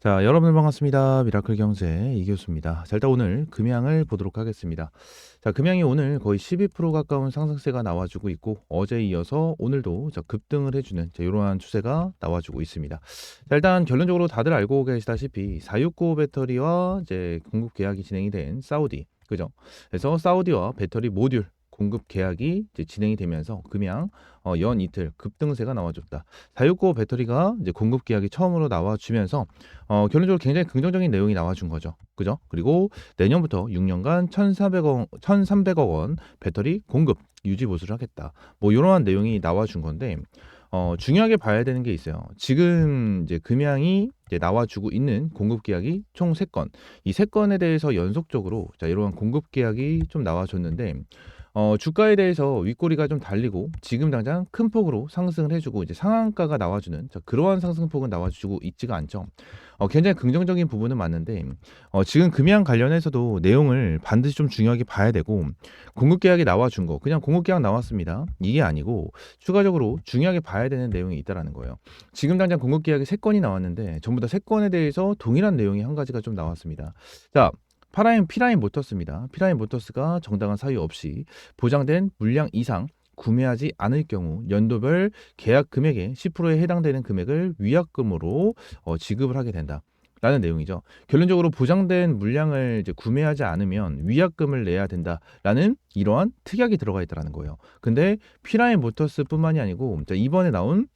자, 여러분 반갑습니다. 미라클 경제 이 교수입니다. 자, 일단 오늘 금양을 보도록 하겠습니다. 자, 금양이 오늘 거의 12% 가까운 상승세가 나와주고 있고 어제 이어서 오늘도 자, 급등을 해주는 자, 이러한 추세가 나와주고 있습니다. 자, 일단 결론적으로 다들 알고 계시다시피 469 배터리와 이제 공급 계약이 진행이 된 사우디 그죠? 그래서 사우디와 배터리 모듈 공급 계약이 이제 진행이 되면서 금양 어, 연 이틀 급등세가 나와줬다. 469 배터리가 이제 공급 계약이 처음으로 나와주면서 어, 결론적으로 굉장히 긍정적인 내용이 나와준 거죠. 그죠? 그리고 내년부터 6년간 1,400억, 1,300억 원 배터리 공급 유지 보수를 하겠다. 뭐 이러한 내용이 나와준 건데 어, 중요하게 봐야 되는 게 있어요. 지금 이제 금양이 이제 나와주고 있는 공급 계약이 총 3건. 이 3건에 대해서 연속적으로 자, 이러한 공급 계약이 좀 나와줬는데 어, 주가에 대해서 윗꼬리가 좀 달리고 지금 당장 큰 폭으로 상승을 해주고 이제 상한가가 나와주는 자, 그러한 상승폭은 나와주고 있지가 않죠. 어, 굉장히 긍정적인 부분은 맞는데 어, 지금 금양 관련해서도 내용을 반드시 좀 중요하게 봐야 되고 공급 계약이 나와준 거 그냥 공급 계약 나왔습니다. 이게 아니고 추가적으로 중요하게 봐야 되는 내용이 있다라는 거예요. 지금 당장 공급 계약이 세 건이 나왔는데 전부 다 세 건에 대해서 동일한 내용이 한 가지가 좀 나왔습니다. 자, 파라인 피라인 모터스입니다. 피라인 모터스가 정당한 사유 없이 보장된 물량 이상 구매하지 않을 경우 연도별 계약 금액의 10%에 해당되는 금액을 위약금으로 어, 지급을 하게 된다. 라는 내용이죠. 결론적으로 보장된 물량을 이제 구매하지 않으면 위약금을 내야 된다라는 이러한 특약이 들어가 있다라는 거예요. 근데 피라인 모터스뿐만이 아니고 이번에 나온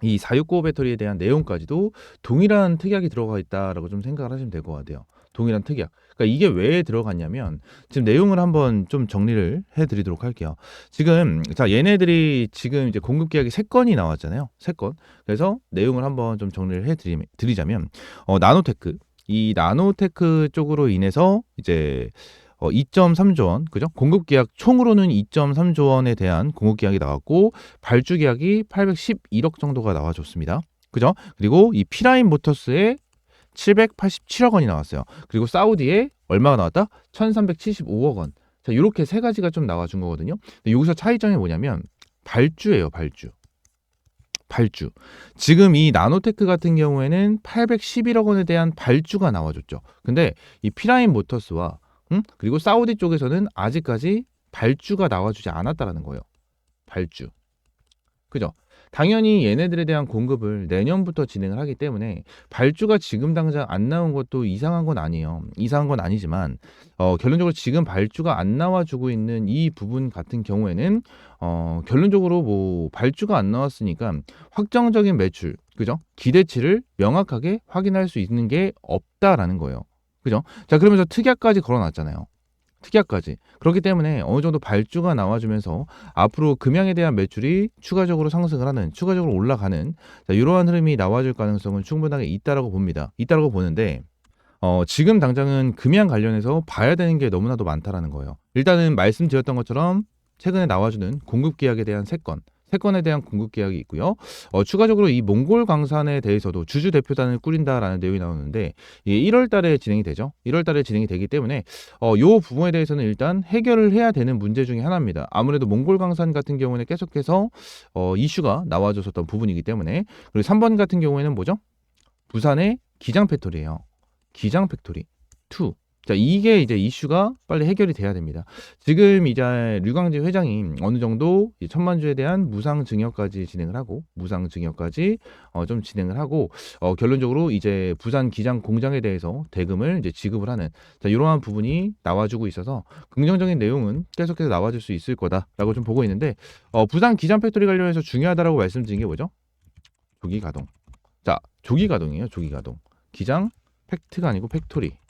이 469 배터리에 대한 내용까지도 동일한 특약이 들어가 있다라고 좀 생각을 하시면 될 것 같아요. 동일한 특약. 그러니까 이게 왜 들어갔냐면 지금 내용을 한번 좀 정리를 해드리도록 할게요. 지금 자 얘네들이 지금 이제 공급 계약이 세 건이 나왔잖아요. 세 건. 그래서 내용을 한번 좀 정리를 해드리자면 어, 나노테크 이 나노테크 쪽으로 인해서 이제 어, 2.3조 원, 그죠? 공급 계약 총으로는 2.3조 원에 대한 공급 계약이 나왔고 발주 계약이 811억 정도가 나와줬습니다. 그죠? 그리고 이 피라인 모터스의 787억 원이 나왔어요. 그리고 사우디에 얼마가 나왔다? 1375억 원. 자, 이렇게 세 가지가 좀 나와준 거거든요. 여기서 차이점이 뭐냐면 발주예요, 발주. 발주. 지금 이 나노테크 같은 경우에는 811억 원에 대한 발주가 나와줬죠. 근데 이 피라인 모터스와 음? 그리고 사우디 쪽에서는 아직까지 발주가 나와주지 않았다라는 거예요. 발주. 그죠? 당연히 얘네들에 대한 공급을 내년부터 진행을 하기 때문에 발주가 지금 당장 안 나온 것도 이상한 건 아니에요. 이상한 건 아니지만 어, 결론적으로 지금 발주가 안 나와주고 있는 이 부분 같은 경우에는 어, 결론적으로 뭐 발주가 안 나왔으니까 확정적인 매출, 그죠? 기대치를 명확하게 확인할 수 있는 게 없다라는 거예요. 그죠? 자, 그러면서 특약까지 걸어놨잖아요. 특약까지. 그렇기 때문에 어느 정도 발주가 나와주면서 앞으로 금양에 대한 매출이 추가적으로 상승을 하는, 추가적으로 올라가는 자, 이러한 흐름이 나와줄 가능성은 충분하게 있다라고 봅니다. 있다라고 보는데 어, 지금 당장은 금양 관련해서 봐야 되는 게 너무나도 많다라는 거예요. 일단은 말씀드렸던 것처럼 최근에 나와주는 공급 계약에 대한 세 건, 세 건에 대한 공급 계약이 있고요. 어, 추가적으로 이 몽골 광산에 대해서도 주주 대표단을 꾸린다라는 내용이 나오는데 이게 1월 달에 진행이 되죠. 1월 달에 진행이 되기 때문에 어, 요 부분에 대해서는 일단 해결을 해야 되는 문제 중에 하나입니다. 아무래도 몽골 광산 같은 경우는 계속해서 어, 이슈가 나와줬었던 부분이기 때문에 그리고 3번 같은 경우에는 뭐죠? 부산의 기장 팩토리예요. 기장 팩토리 2. 자, 이게 이제 이슈가 빨리 해결이 돼야 됩니다. 지금 이제 류광재 회장이 어느 정도 천만주에 대한 무상 증여까지 진행을 하고 무상 증여까지 어, 좀 진행을 하고 어, 결론적으로 이제 부산 기장 공장에 대해서 대금을 이제 지급을 하는 자, 이러한 부분이 나와주고 있어서 긍정적인 내용은 계속해서 나와줄 수 있을 거다라고 좀 보고 있는데 어, 부산 기장 팩토리 관련해서 중요하다라고 말씀드린 게 뭐죠? 조기 가동. 자, 조기 가동이에요. 조기 가동. 기장 팩트가 아니고 팩토리.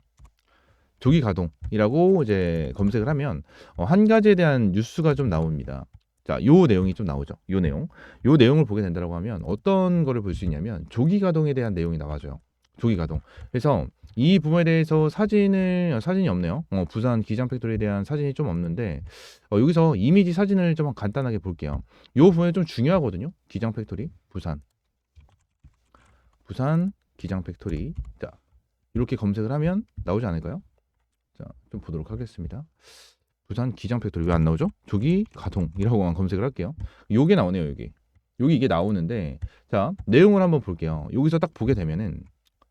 조기 가동이라고 이제 검색을 하면 어, 한 가지에 대한 뉴스가 좀 나옵니다. 자, 요 내용이 좀 나오죠. 요 내용. 요 내용을 보게 된다고 하면 어떤 거를 볼 수 있냐면 조기 가동에 대한 내용이 나와줘요. 조기 가동. 그래서 이 부분에 대해서 사진을 어, 사진이 없네요. 어, 부산 기장 팩토리에 대한 사진이 좀 없는데 어, 여기서 이미지 사진을 좀 간단하게 볼게요. 요 부분이 좀 중요하거든요. 기장 팩토리 부산 부산 기장 팩토리 자 이렇게 검색을 하면 나오지 않을까요? 자, 좀 보도록 하겠습니다. 부산 기장 팩토리 왜 안 나오죠? 조기 가동이라고 검색을 할게요. 요게 나오네요, 여기. 여기 이게 나오는데 자, 내용을 한번 볼게요. 여기서 딱 보게 되면은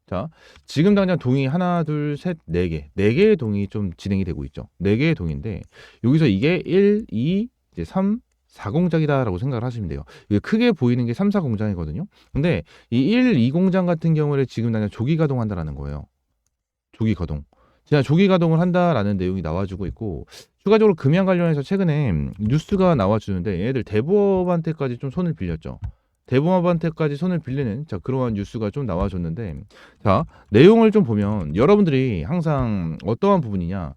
자, 지금 당장 동의 하나, 둘, 셋, 네 개. 네 개의 동의 좀 진행이 되고 있죠. 네 개의 동의인데 여기서 이게 1, 2, 이제 3, 4공장이다라고 생각을 하시면 돼요. 이게 크게 보이는 게 3, 4공장이거든요. 근데 이 1, 2공장 같은 경우에 지금 당장 조기 가동한다라는 거예요. 조기 가동. 제가 조기 가동을 한다라는 내용이 나와주고 있고 추가적으로 금양 관련해서 최근에 뉴스가 나와주는데 얘들 대부업한테까지 좀 손을 빌렸죠. 대부업한테까지 손을 빌리는 자 그러한 뉴스가 좀 나와줬는데 자 내용을 좀 보면 여러분들이 항상 어떠한 부분이냐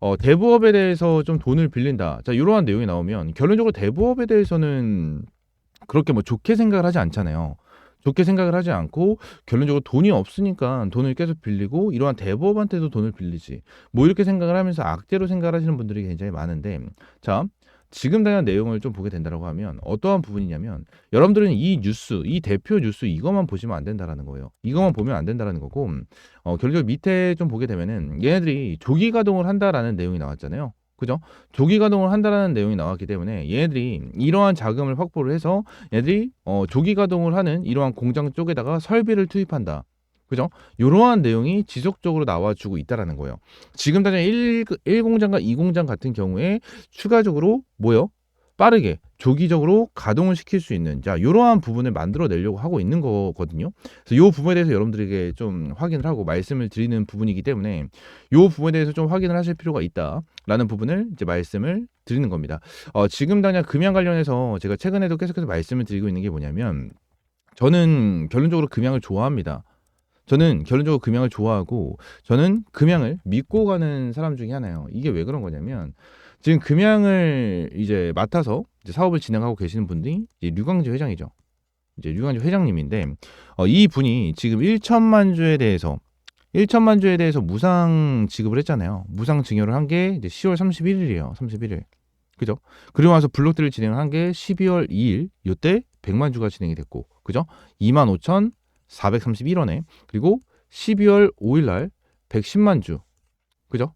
어, 대부업에 대해서 좀 돈을 빌린다 자 이러한 내용이 나오면 결론적으로 대부업에 대해서는 그렇게 뭐 좋게 생각을 하지 않잖아요. 좋게 생각을 하지 않고 결론적으로 돈이 없으니까 돈을 계속 빌리고 이러한 대부업한테도 돈을 빌리지. 뭐 이렇게 생각을 하면서 악재로 생각을 하시는 분들이 굉장히 많은데 자 지금 대한 내용을 좀 보게 된다고 하면 어떠한 부분이냐면 여러분들은 이 뉴스 이 대표 뉴스 이것만 보시면 안 된다라는 거예요. 이것만 보면 안 된다라는 거고 어, 결국적으로 밑에 좀 보게 되면은 얘네들이 조기 가동을 한다라는 내용이 나왔잖아요 그죠? 조기 가동을 한다라는 내용이 나왔기 때문에 얘네들이 이러한 자금을 확보를 해서 얘들이 어, 조기 가동을 하는 이러한 공장 쪽에다가 설비를 투입한다. 그죠? 이러한 내용이 지속적으로 나와주고 있다라는 거예요. 지금 당장 1, 1공장과 2공장 같은 경우에 추가적으로 뭐요? 빠르게 조기적으로 가동을 시킬 수 있는 자 이러한 부분을 만들어내려고 하고 있는 거거든요. 그래서 이 부분에 대해서 여러분들에게 좀 확인을 하고 말씀을 드리는 부분이기 때문에 이 부분에 대해서 좀 확인을 하실 필요가 있다라는 부분을 이제 말씀을 드리는 겁니다. 어, 지금 당장 금양 관련해서 제가 최근에도 계속해서 말씀을 드리고 있는 게 뭐냐면 저는 결론적으로 금양을 좋아합니다. 저는 결론적으로 금양을 좋아하고 저는 금양을 믿고 가는 사람 중에 하나예요. 이게 왜 그런 거냐면 지금 금양을 이제 맡아서 이제 사업을 진행하고 계시는 분들이 이제 류광지 회장이죠. 이제 류광지 회장님인데 어, 이 분이 지금 1천만 주에 대해서 1천만 주에 대해서 무상 지급을 했잖아요. 무상 증여를 한 게 이제 10월 31일이에요. 31일. 그죠? 그리고 나서 블록들을 진행을 한게 12월 2일 요때 100만 주가 진행이 됐고 그죠? 25,431원에 그리고 12월 5일 날 110만 주. 그죠?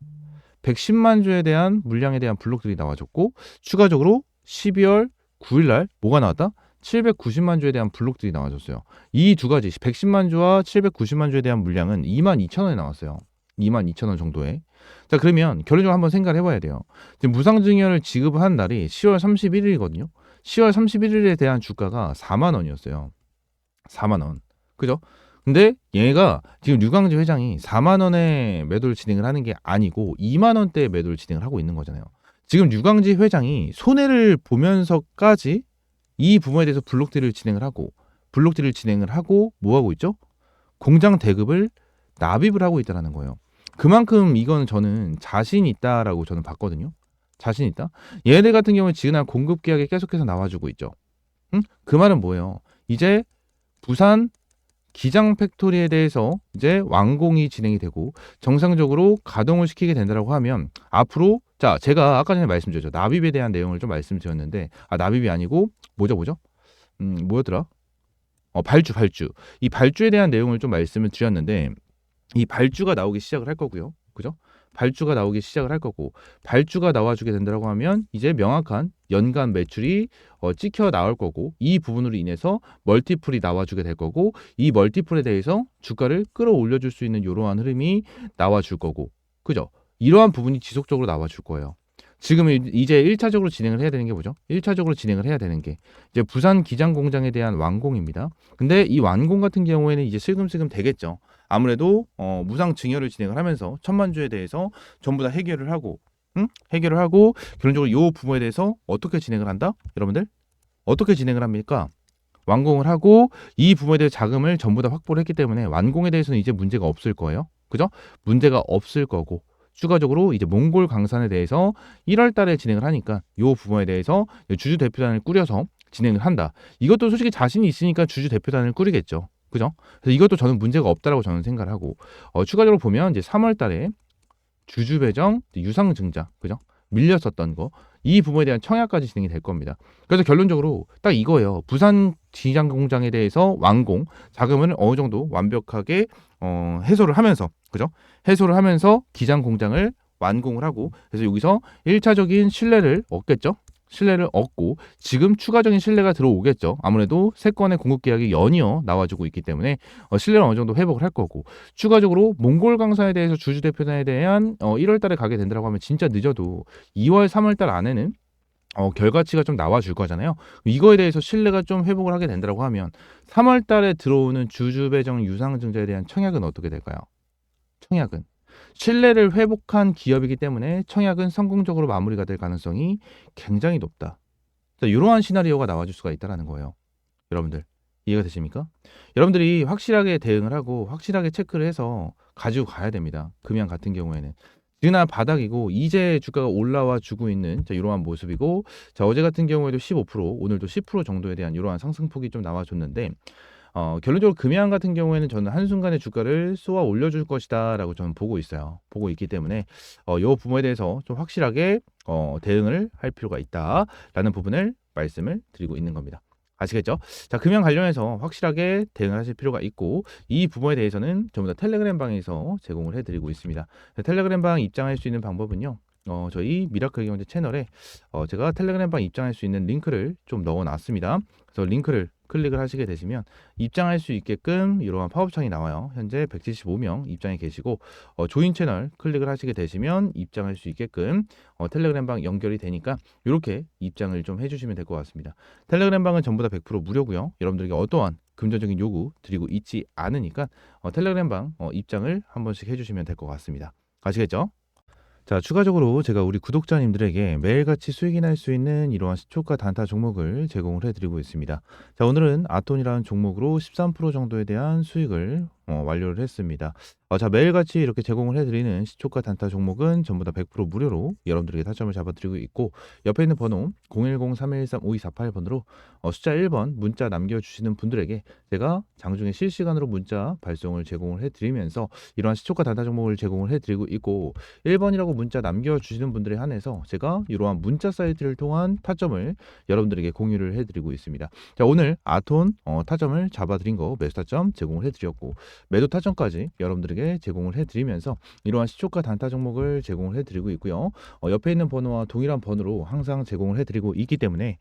110만 주에 대한 물량에 대한 블록들이 나와줬고 추가적으로 12월 9일 날 뭐가 나왔다? 790만 주에 대한 블록들이 나와줬어요. 이 두 가지 110만 주와 790만 주에 대한 물량은 2만 2천 원에 나왔어요. 2만 2천 원 정도에. 자 그러면 결론적으로 한번 생각을 해봐야 돼요. 무상증여를 지급한 날이 10월 31일이거든요. 10월 31일에 대한 주가가 4만 원이었어요. 4만 원. 그죠? 근데 얘가 지금 류광지 회장이 4만 원에 매도를 진행을 하는 게 아니고 2만 원대에 매도를 진행을 하고 있는 거잖아요. 지금 류광지 회장이 손해를 보면서까지 이 부분에 대해서 블록딜을 진행을 하고 블록딜을 진행을 하고 뭐 하고 있죠? 공장 대급을 납입을 하고 있다라는 거예요. 그만큼 이건 저는 자신 있다라고 저는 봤거든요. 자신 있다. 얘네들 같은 경우는 지금 공급 계약에 계속해서 나와주고 있죠. 응? 그 말은 뭐예요? 이제 부산 기장 팩토리에 대해서 이제 완공이 진행이 되고 정상적으로 가동을 시키게 된다라고 하면 앞으로 자 제가 아까 전에 말씀드렸죠. 납입에 대한 내용을 좀 말씀드렸는데 아 납입이 아니고 뭐죠 뭐죠? 음 뭐였더라? 어 발주 발주. 이 발주에 대한 내용을 좀 말씀을 드렸는데 이 발주가 나오기 시작을 할 거고요. 그죠 발주가 나오기 시작을 할 거고 발주가 나와주게 된다고 하면 이제 명확한 연간 매출이 어, 찍혀 나올 거고 이 부분으로 인해서 멀티플이 나와주게 될 거고 이 멀티플에 대해서 주가를 끌어올려 줄 수 있는 이러한 흐름이 나와줄 거고 그죠? 이러한 부분이 지속적으로 나와줄 거예요. 지금 이제 1차적으로 진행을 해야 되는 게 뭐죠? 1차적으로 진행을 해야 되는 게 이제 부산 기장 공장에 대한 완공입니다. 근데 이 완공 같은 경우에는 이제 슬금슬금 되겠죠. 아무래도 어, 무상 증여를 진행을 하면서 천만 주에 대해서 전부 다 해결을 하고 응? 해결을 하고 결론적으로 이 부분에 대해서 어떻게 진행을 한다? 여러분들 어떻게 진행을 합니까? 완공을 하고 이 부분에 대해 자금을 전부 다 확보를 했기 때문에 완공에 대해서는 이제 문제가 없을 거예요. 그죠? 문제가 없을 거고 추가적으로 이제 몽골 강산에 대해서 1월 달에 진행을 하니까 이 부분에 대해서 주주 대표단을 꾸려서 진행을 한다. 이것도 솔직히 자신이 있으니까 주주 대표단을 꾸리겠죠. 그죠? 그래서 이것도 저는 문제가 없다라고 저는 생각을 하고 어, 추가적으로 보면 이제 3월 달에 주주 배정, 유상 증자, 그죠? 밀렸었던 거. 이 부분에 대한 청약까지 진행이 될 겁니다. 그래서 결론적으로 딱 이거예요. 부산 지장 공장에 대해서 완공 자금을 어느 정도 완벽하게 어, 해소를 하면서 그죠? 해소를 하면서 기장 공장을 완공을 하고 그래서 여기서 1차적인 신뢰를 얻겠죠. 신뢰를 얻고 지금 추가적인 신뢰가 들어오겠죠. 아무래도 세 건의 공급 계약이 연이어 나와주고 있기 때문에 어, 신뢰를 어느 정도 회복을 할 거고 추가적으로 몽골 강사에 대해서 주주 대표단에 대한 어, 1월 달에 가게 된다고 하면 진짜 늦어도 2월, 3월 달 안에는 어, 결과치가 좀 나와줄 거잖아요. 이거에 대해서 신뢰가 좀 회복을 하게 된다고 하면 3월 달에 들어오는 주주 배정 유상 증자에 대한 청약은 어떻게 될까요? 청약은 신뢰를 회복한 기업이기 때문에 청약은 성공적으로 마무리가 될 가능성이 굉장히 높다. 자, 이러한 시나리오가 나와줄 수가 있다라는 거예요. 여러분들 이해가 되십니까? 여러분들이 확실하게 대응을 하고 확실하게 체크를 해서 가지고 가야 됩니다. 금양 같은 경우에는 지난 바닥이고 이제 주가가 올라와 주고 있는 자, 이러한 모습이고 자 어제 같은 경우에도 15% 오늘도 10% 정도에 대한 이러한 상승폭이 좀 나와줬는데 어, 결론적으로 금양 같은 경우에는 저는 한순간에 주가를 쏘아 올려줄 것이다라고 저는 보고 있어요. 보고 있기 때문에 어, 이 부분에 대해서 좀 확실하게 어, 대응을 할 필요가 있다라는 부분을 말씀을 드리고 있는 겁니다. 아시겠죠? 자, 금연 관련해서 확실하게 대응을 하실 필요가 있고 이 부분에 대해서는 전부 다 텔레그램 방에서 제공을 해드리고 있습니다. 텔레그램 방 입장할 수 있는 방법은요. 어, 저희 미라클 경제 채널에 어, 제가 텔레그램 방 입장할 수 있는 링크를 좀 넣어놨습니다. 그래서 링크를 클릭을 하시게 되시면 입장할 수 있게끔 이러한 팝업창이 나와요. 현재 175명 입장해 계시고 어, 조인 채널 클릭을 하시게 되시면 입장할 수 있게끔 어, 텔레그램 방 연결이 되니까 이렇게 입장을 좀 해주시면 될 것 같습니다. 텔레그램 방은 전부 다 100% 무료고요. 여러분들에게 어떠한 금전적인 요구 드리고 있지 않으니까 어, 텔레그램 방 어, 입장을 한 번씩 해주시면 될 것 같습니다. 아시겠죠? 자, 추가적으로 제가 우리 구독자님들에게 매일같이 수익이 날 수 있는 이러한 시초가 단타 종목을 제공을 해드리고 있습니다. 자, 오늘은 아톤이라는 종목으로 13% 정도에 대한 수익을 어, 완료를 했습니다. 어, 자 매일같이 이렇게 제공을 해드리는 시초가 단타 종목은 전부 다 100% 무료로 여러분들에게 타점을 잡아드리고 있고 옆에 있는 번호 010-3113-5248번으로 어, 숫자 1번 문자 남겨주시는 분들에게 제가 장중에 실시간으로 문자 발송을 제공을 해드리면서 이러한 시초가 단타 종목을 제공을 해드리고 있고 1번이라고 문자 남겨주시는 분들에 한해서 제가 이러한 문자 사이트를 통한 타점을 여러분들에게 공유를 해드리고 있습니다. 자 오늘 아톤 어, 타점을 잡아드린 거 매수 타점 제공을 해드렸고 매도 타점까지 여러분들에게 제공을 해드리면서 이러한 시초가 단타 종목을 제공을 해드리고 있고요. 어, 옆에 있는 번호와 동일한 번호로 항상 제공을 해드리고 있기 때문에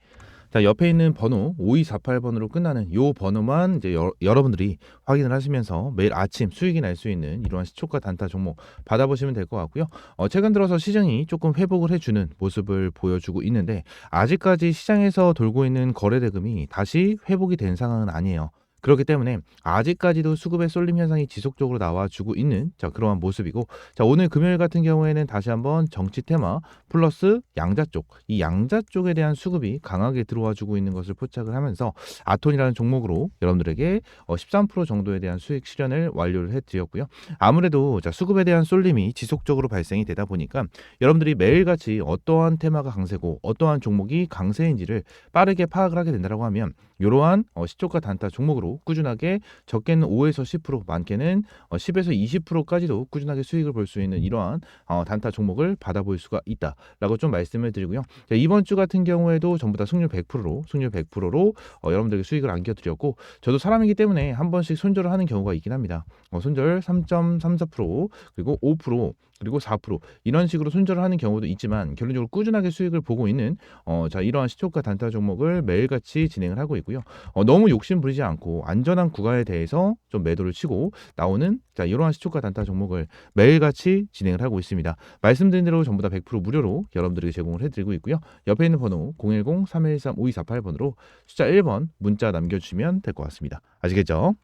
자, 옆에 있는 번호 5248번으로 끝나는 요 번호만 이제 여, 러분들이 확인을 하시면서 매일 아침 수익이 날 수 있는 이러한 시초가 단타 종목 받아보시면 될 것 같고요. 어, 최근 들어서 시장이 조금 회복을 해주는 모습을 보여주고 있는데 아직까지 시장에서 돌고 있는 거래 대금이 다시 회복이 된 상황은 아니에요. 그렇기 때문에 아직까지도 수급의 쏠림 현상이 지속적으로 나와주고 있는 자 그러한 모습이고 자 오늘 금요일 같은 경우에는 다시 한번 정치 테마 플러스 양자 쪽 이 양자 쪽에 대한 수급이 강하게 들어와주고 있는 것을 포착을 하면서 아톤이라는 종목으로 여러분들에게 어, 13% 정도에 대한 수익 실현을 완료를 해드렸고요. 아무래도 자 수급에 대한 쏠림이 지속적으로 발생이 되다 보니까 여러분들이 매일같이 어떠한 테마가 강세고 어떠한 종목이 강세인지를 빠르게 파악을 하게 된다고 하면 이러한 어, 시초가 단타 종목으로 꾸준하게 적게는 5에서 10% 많게는 어, 10에서 20%까지도 꾸준하게 수익을 볼 수 있는 이러한 어, 단타 종목을 받아볼 수가 있다라고 좀 말씀을 드리고요. 자, 이번 주 같은 경우에도 전부 다 승률 100%로 승률 100%로 어, 여러분들에게 수익을 안겨드렸고 저도 사람이기 때문에 한 번씩 손절을 하는 경우가 있긴 합니다. 어, 손절 3.34% 그리고 5% 그리고 4% 이런 식으로 손절을 하는 경우도 있지만 결론적으로 꾸준하게 수익을 보고 있는 어, 자 이러한 시초가 단타 종목을 매일같이 진행을 하고 있고요. 어, 너무 욕심 부리지 않고 안전한 구간에 대해서 좀 매도를 치고 나오는 자 이러한 시초가 단타 종목을 매일같이 진행을 하고 있습니다. 말씀드린 대로 전부 다 100% 무료로 여러분들에게 제공을 해드리고 있고요. 옆에 있는 번호 010-3113-5248번으로 숫자 1번 문자 남겨주시면 될 것 같습니다. 아시겠죠?